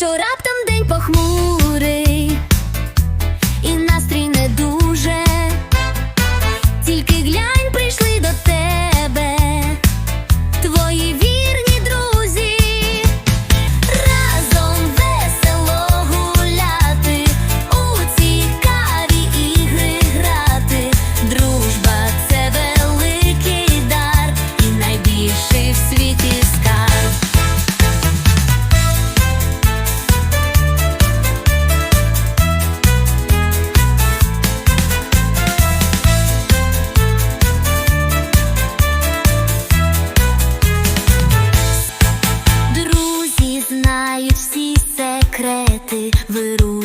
якщо раптом день похмурий.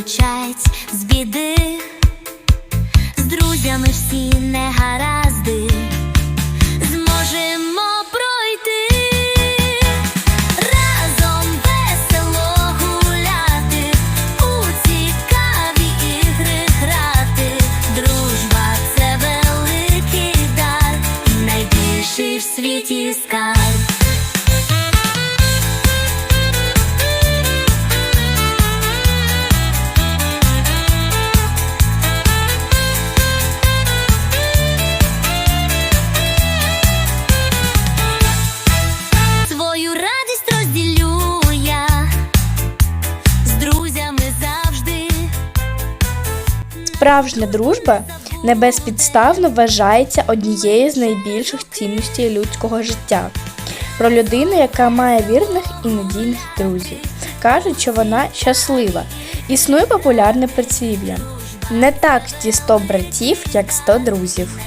Виручать з біди, з друзями всі негаразди зможемо пройти, разом Справжня дружба не безпідставно вважається однією з найбільших цінностей людського життя. Про людину, яка має вірних і надійних друзів. Кажуть, що вона щаслива. Існує популярне прислів'я. Не так ті 100 братів, як 100 друзів.